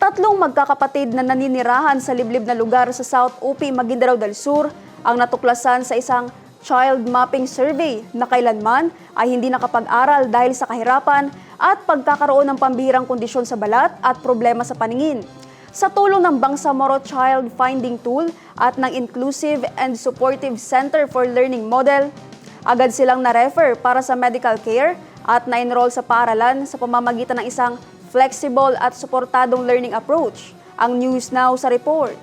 Tatlong magkakapatid na naninirahan sa liblib na lugar sa South UP, Maguindanao del Sur ang natuklasan sa isang child mapping survey na kailanman ay hindi nakapag-aral dahil sa kahirapan at pagkakaroon ng pambihirang kondisyon sa balat at problema sa paningin. Sa tulong ng Bangsamoro Child Finding Tool at ng Inclusive and Supportive Center for Learning Model, agad silang na-refer para sa medical care at na-enroll sa paaralan sa pamamagitan ng isang flexible at suportadong learning approach. Ang News Now sa report.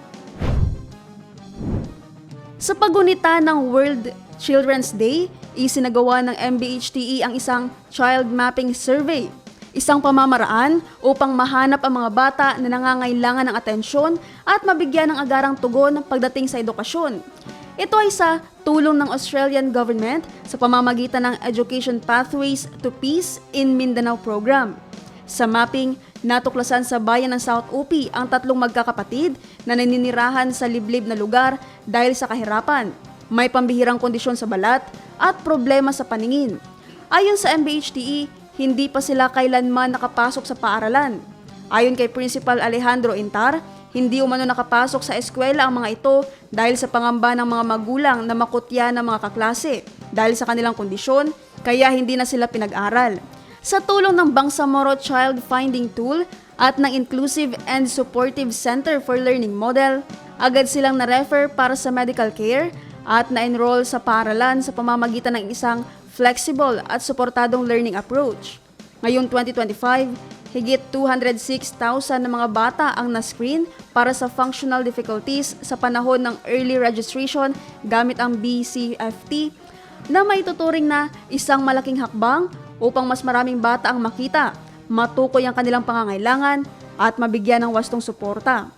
Sa pagunita ng World Children's Day, isinagawa ng MBHTE ang isang child mapping survey. Isang pamamaraan upang mahanap ang mga bata na nangangailangan ng atensyon at mabigyan ng agarang tugon pagdating sa edukasyon. Ito ay sa tulong ng Australian government sa pamamagitan ng Education Pathways to Peace in Mindanao program. Sa mapping, natuklasan sa bayan ng South UP ang tatlong magkakapatid na naninirahan sa liblib na lugar dahil sa kahirapan, may pambihirang kondisyon sa balat at problema sa paningin. Ayon sa MBHTE, hindi pa sila kailanman nakapasok sa paaralan. Ayon kay Principal Alejandro Intar, hindi umano nakapasok sa eskwela ang mga ito dahil sa pangamba ng mga magulang na makutya ng mga kaklase dahil sa kanilang kondisyon, kaya hindi na sila pinag-aral. Sa tulong ng Bangsamoro Child Finding Tool at ng Inclusive and Supportive Center for Learning Model, agad silang na-refer para sa medical care at na-enroll sa paaralan sa pamamagitan ng isang flexible at suportadong learning approach. Ngayong 2025, higit 206,000 na mga bata ang na-screen para sa functional difficulties sa panahon ng early registration gamit ang BCFT na may tuturing na isang malaking hakbang upang mas maraming bata ang makita, matukoy ang kanilang pangangailangan at mabigyan ng wastong suporta.